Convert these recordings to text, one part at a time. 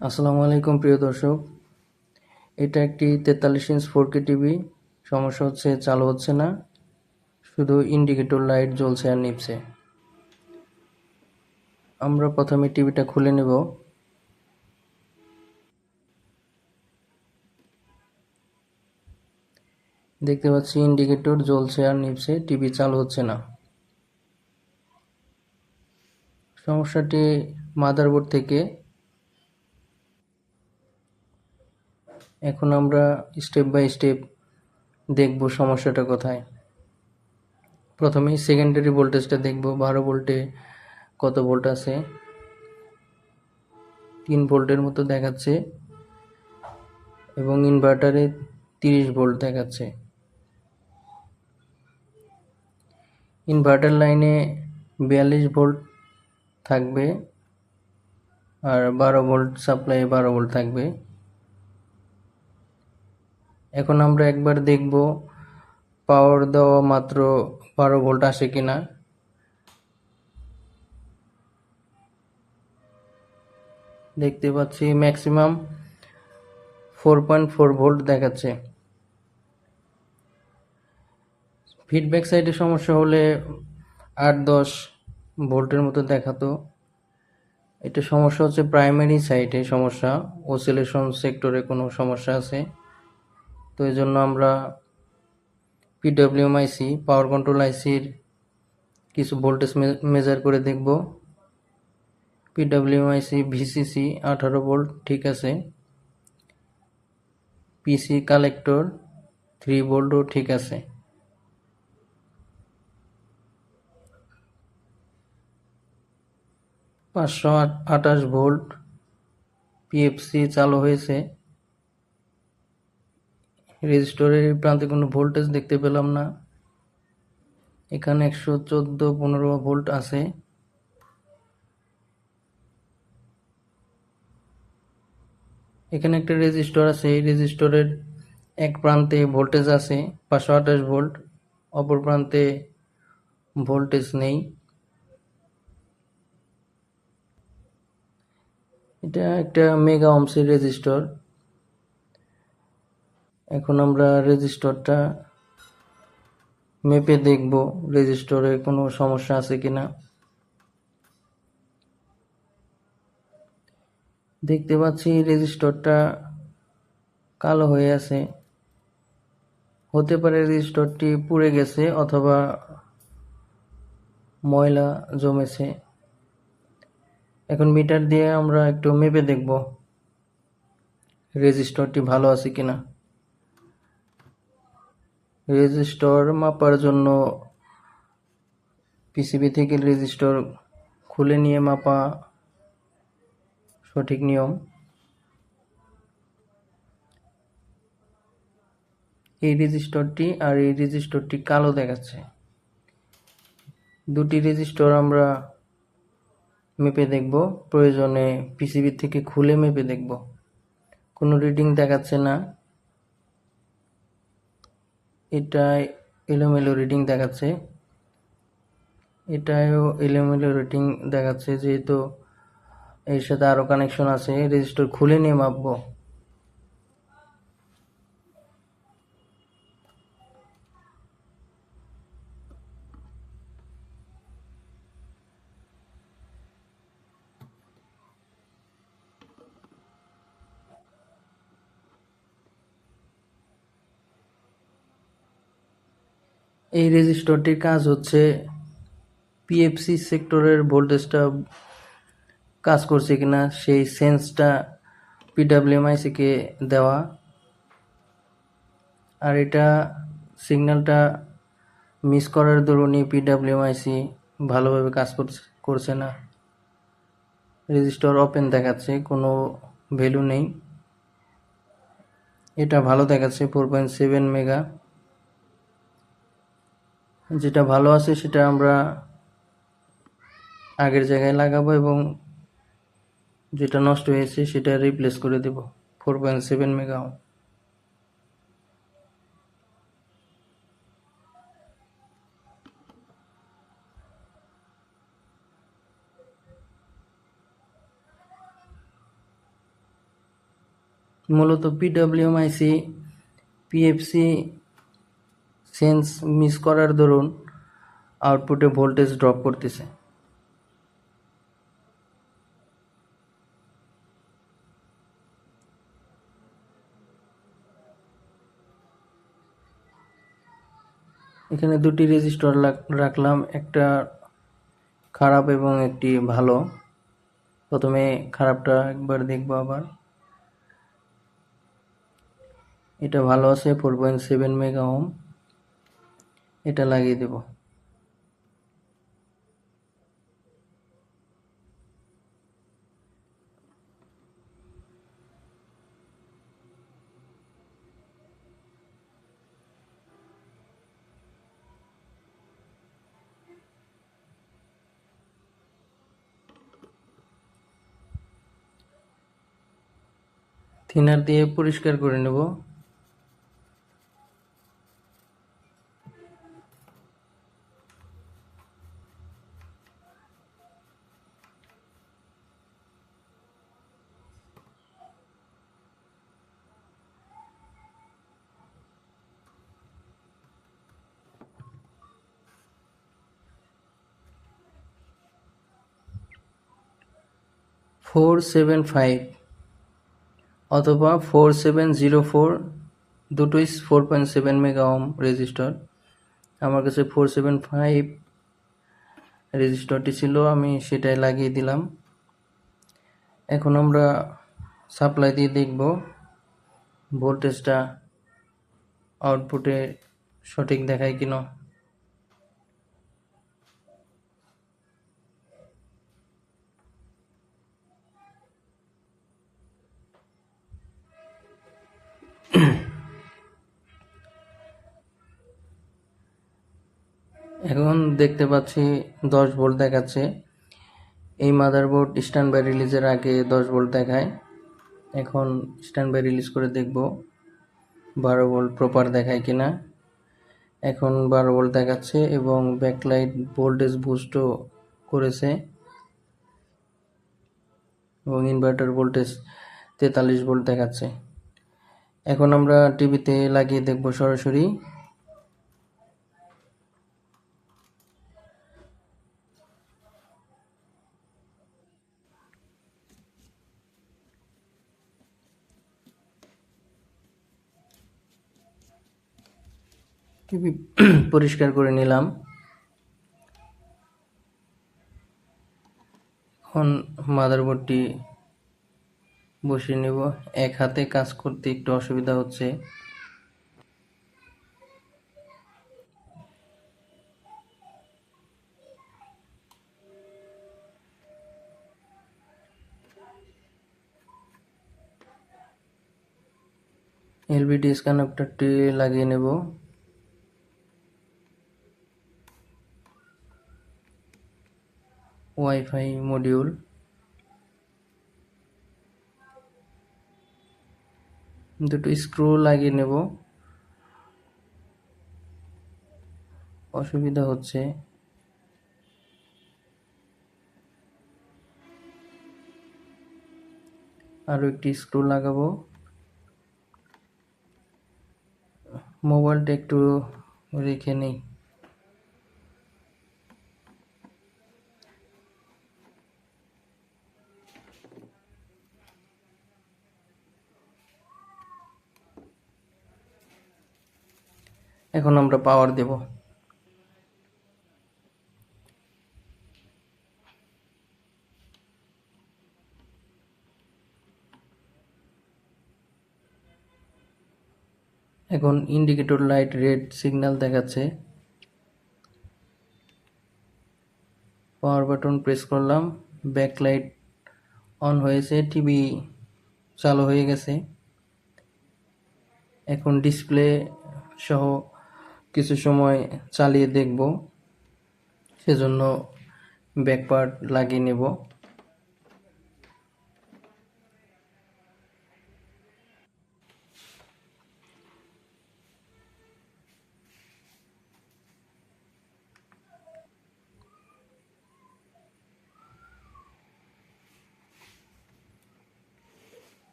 আসসালামু আলাইকুম, প্রিয় দর্শক। এটা একটি তেতাল্লিশ ইঞ্চ ফোর টিভি। সমস্যা হচ্ছে, চালু হচ্ছে না। শুধু ইন্ডিকেটর লাইট জ্বলছে আর নিপছে। আমরা প্রথমে টিভিটা খুলে নেব। দেখতে পাচ্ছি, ইন্ডিকেটর জ্বলছে আর নিপছে, টিভি চালু হচ্ছে না। সমস্যাটি মাদারবোর্ড থেকে এখন আমরা স্টেপ বাই স্টেপ দেখব সমস্যাটা কোথায়। প্রথমেই সেকেন্ডারি ভোল্টেজটা দেখব, বারো ভোল্টে কত ভোল্ট আছে? তিন ভোল্টের মতো দেখাচ্ছে এবং ইনভার্টারে তিরিশ ভোল্ট দেখাচ্ছে। ইনভার্টার লাইনে বিয়াল্লিশ ভোল্ট থাকবে আর বারো ভোল্ট সাপ্লাই বারো ভোল্ট থাকবে। এখন আমরা একবার দেখব পাওয়ার দেওয়া মাত্র বারো ভোল্ট আসে কিনা। দেখতে পাচ্ছি maximum four point four volt দেখাচ্ছে। ফিডব্যাক সাইডে সমস্যা হলে আট দশ ভোল্টের মতো দেখাতো। এটা সমস্যা হচ্ছে প্রাইমারি সাইডে সমস্যা ওসিলেশন সেক্টরে কোনো সমস্যা আছে। তো এই জন্য আমরা পিডব্লিউএম আইসি পাওয়ার কন্ট্রোল আইসির কিছু ভোল্টেজ মেজার করে দেখব। পিডব্লিউএম আইসি ভিসিসি আঠারো ভোল্ট ঠিক আছে। পিসি কালেক্টর থ্রি ভোল্টও ঠিক আছে। পাঁচশো আঠাশ ভোল্ট পিএফসি চালু হয়েছে। রেজিস্টরের প্রান্তে কোনো ভোল্টেজ দেখতে পেলাম না। এখানে একশো চোদ্দ পনেরো ভোল্ট আছে। এখানে একটা রেজিস্টর আছে, এই রেজিস্টরের এক প্রান্তে ভোল্টেজ আছে, পাঁচশো আঠাশ ভোল্ট অপর প্রান্তে ভোল্টেজ নেই। এটা একটা মেগা অমসের রেজিস্টর এখন আমরা রেজিস্টরটা মেপে দেখব রেজিস্টরে কোনো সমস্যা আছে কিনা। দেখতে পাচ্ছি রেজিস্টরটা কালো হয়ে আছে। হতে পারে রেজিস্টরটি পুড়ে গেছে অথবা ময়লা জমেছে। এখন মিটার দিয়ে আমরা একটু মেপে দেখব রেজিস্টরটি ভালো আছে কিনা। রেজিস্টর মাপার জন্য পিসিবি থেকে রেজিস্টর খুলে নিয়ে মাপা সঠিক নিয়ম। এই রেজিস্টরটি আর এই রেজিস্টরটি কালো দেখাচ্ছে। দুটি রেজিস্টর আমরা মেপে দেখব। প্রয়োজনে পিসিবি থেকে খুলে মেপে দেখব। কোনো রিডিং দেখাচ্ছে না। এটা এলোমেলো রিডিং দেখাচ্ছে। এটাও এলোমেলো রিডিং দেখাচ্ছে, যেহেতু এর সাথে আরও কানেকশন আছে। রেজিস্টার খুলে নিয়ে মাপবো। এই রেজিস্টরটির কাজ হচ্ছে পিএফসি সেক্টরের ভোল্টেজটা কাজ করছে কিনা, সেই সেন্সটা পিডাব্লিউএমআইসিকে দেওয়া। আর এটা সিগন্যালটা মিস করার দরুনই পিডাব্লিউএমআইসি ভালোভাবে কাজ করছে না। রেজিস্টার ওপেন দেখাচ্ছে, কোনো ভ্যালু নেই। এটা ভালো দেখাচ্ছে, ফোর পয়েন্ট সেভেন মেগা। যেটা ভালো আছে সেটা আমরা আগের জায়গায় লাগাবো এবং যেটা নষ্ট হয়েছে সেটা রিপ্লেস করে দেব ফোর পয়েন্ট সেভেন মেগা মূলত PWM IC PFC sense miss করার দরুন আউটপুটে ভোল্টেজ ড্রপ করতেছে। এখানে দুটি রেজিস্টার রাখলাম, একটা খারাপ এবং একটি ভালো। প্রথমে খারাপটা একবার দেখব আবার। এটা ভালো আছে four point seven mega ohm এটা লাগিয়ে দেব। থিনার দিয়ে পরিষ্কার করে নেব। ফোর সেভেন ফাইভ অথবা ফোর সেভেন জিরো ফোর দুটোই four point seven mega ohm resistor আমার কাছে ফোর সেভেন ফাইভ রেজিস্টারটি ছিল, আমি সেটাই লাগিয়ে দিলাম। এখন আমরা সাপ্লাই দিয়ে দেখব ভোল্টেজটা আউটপুটে সঠিক দেখায় কিনা। এখন দেখতে পাচ্ছি দশ ভোল্ট দেখাচ্ছে। এই মাদারবোর্ড স্ট্যান্ড বাই রিলিজের আগে দশ ভোল্ট দেখায়। এখন স্ট্যান্ড বাই রিলিজ করে দেখব বারো ভোল্ট প্রপার দেখায় কিনা। এখন বারো ভোল্ট দেখাচ্ছে এবং ব্যাকলাইট ভোল্টেজ বুস্টও করেছে। এবং ইনভার্টার ভোল্টেজ তেতাল্লিশ ভোল্ট দেখাচ্ছে। এখন আমরা টিভিতে লাগিয়ে দেখব সরাসরি। পরিষ্কার করে নিলাম। এখন মাদারবোর্ডটি বসিয়ে নেব। এক হাতে কাজ করতে একটু অসুবিধা হচ্ছে। এলবিডিএস কানেক্টরটি লাগিয়ে নেব। Wifi module. দুটো স্ক্রু লাগিয়ে নেব। অসুবিধা হচ্ছে। আরও একটি স্ক্রু লাগাবো। মোবাইলটা একটু রেখে নেই। এখন আমরা পাওয়ার দেব। এখন ইন্ডিকেটর লাইট রেড সিগন্যাল দেখাচ্ছে। পাওয়ার বাটন প্রেস করলাম ব্যাক লাইট অন হয়েছে টিভি চালু হয়ে গেছে। এখন ডিসপ্লে সহ কিছু সময় চালিয়ে দেখব। সেজন্য ব্যাক পার্ট লাগিয়ে নেব।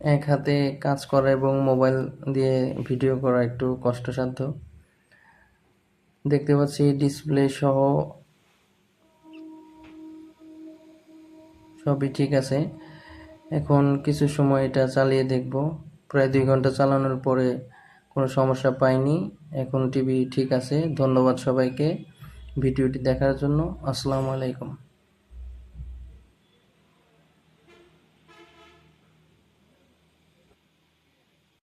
এক হাতে কাজ করা এবং মোবাইল দিয়ে ভিডিও করা একটু কষ্টসাধ্য। দেখতে পাচ্ছি ডিসপ্লে সহ সবই ঠিক আছে। এখন কিছু সময় এটা চালিয়ে দেখব। প্রায় দুই ঘণ্টা চালানোর পরে কোনো সমস্যা পাইনি। এখন টিভি ঠিক আছে। ধন্যবাদ সবাইকে। ভিডিওটি দেখার জন্য আসসালামু আলাইকুম।